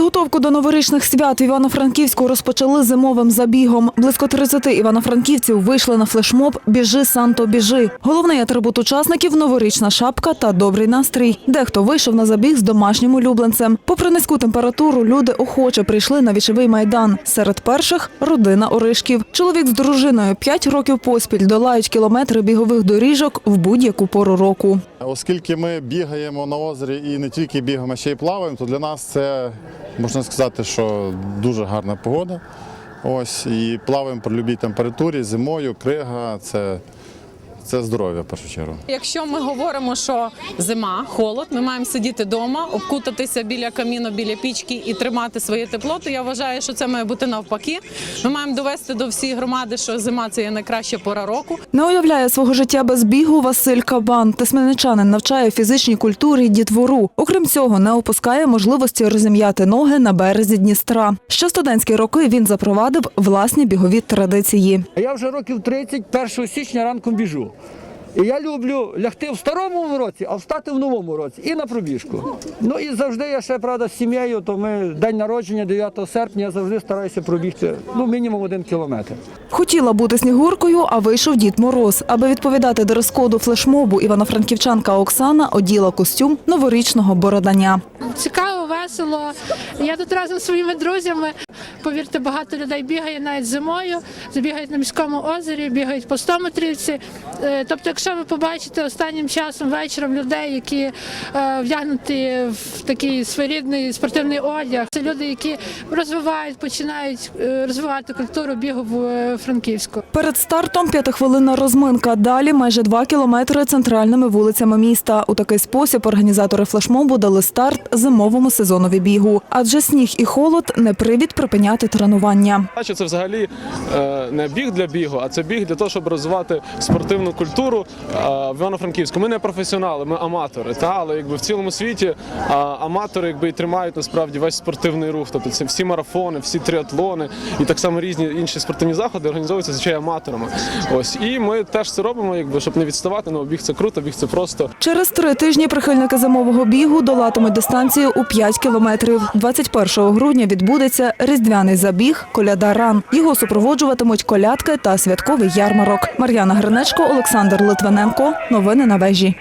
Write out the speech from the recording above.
Підготовку до новорічних свят в Івано-Франківську розпочали зимовим забігом. Близько 30 івано-франківців вийшли на флешмоб Біжи, Санто, біжи. Головний атрибут учасників новорічна шапка та добрий настрій. Дехто вийшов на забіг з домашнім улюбленцем. Попри низьку температуру, люди охоче прийшли на вічовий майдан. Серед перших родина Оришків. Чоловік з дружиною 5 років поспіль долають кілометри бігових доріжок в будь-яку пору року. Оскільки ми бігаємо на озері і не тільки бігаємо, ще й плаваємо, то для нас це можна сказати, що дуже гарна погода. Ось і плаваємо при будь-якій температурі, зимою, крига це, це здоров'я в першу чергу. Якщо ми говоримо, що зима, холод, ми маємо сидіти вдома, обкутатися біля каміну, біля пічки і тримати своє тепло, то я вважаю, що це має бути навпаки. Ми маємо довести до всієї громади, що зима це є найкраща пора року. Не уявляє свого життя без бігу Василь Кабан. Тисменничанин навчає фізичній культурі дітвору. Окрім цього, не опускає можливості розім'яти ноги на березі Дністра. Ще студентські роки він запровадив власні бігові традиції. Я вже років 30, 1 січня ранком біжу. І я люблю лягти в старому році, а встати в новому році і на пробіжку. Ну і завжди я ще правда з сім'єю, то ми день народження 9 серпня, я завжди стараюся пробігти ну мінімум один кілометр. Хотіла бути снігуркою, а вийшов Дід Мороз. Аби відповідати дрес-коду флешмобу, івано-франківчанка Оксана оділа костюм новорічного бородання. Цікаво, весело. Я тут разом зі своїми друзями. Повірте, багато людей бігає навіть зимою, бігають на міському озері, бігають по 100 метрівці. Е, Тобто, якщо ви побачите останнім часом вечором людей, які е, вдягнуті в такий своєрідний спортивний одяг, це люди, які розвивають, починають е, розвивати культуру бігу в Франківську. Перед стартом п'ятихвилинна розминка. Далі майже два кілометри центральними вулицями міста. У такий спосіб організатори флешмобу дали старт зимовому сезонові бігу. Адже сніг і холод не привід припиняти тренування. Це взагалі е, не біг для бігу, а це біг для того, щоб розвивати спортивну культуру е, в Івано-Франківську. Ми не професіонали, ми аматори. Та але якби в цілому світі е, аматори якби і тримають насправді весь спортивний рух. Тобто це всі марафони, всі триатлони і так само різні інші спортивні заходи організовуються звичайно аматорами. Ось і ми теж це робимо, якби щоб не відставати. Ну біг це круто, біг це просто. Через три тижні прихильники зимового бігу долатимуть дистанцію у 5 кілометрів. 21 грудня відбудеться різдвяний забіг Коляда Ран. Його супроводжуватимуть колядки та святковий ярмарок. Мар'яна Гринечко, Олександр Литвиненко. Новини на вежі.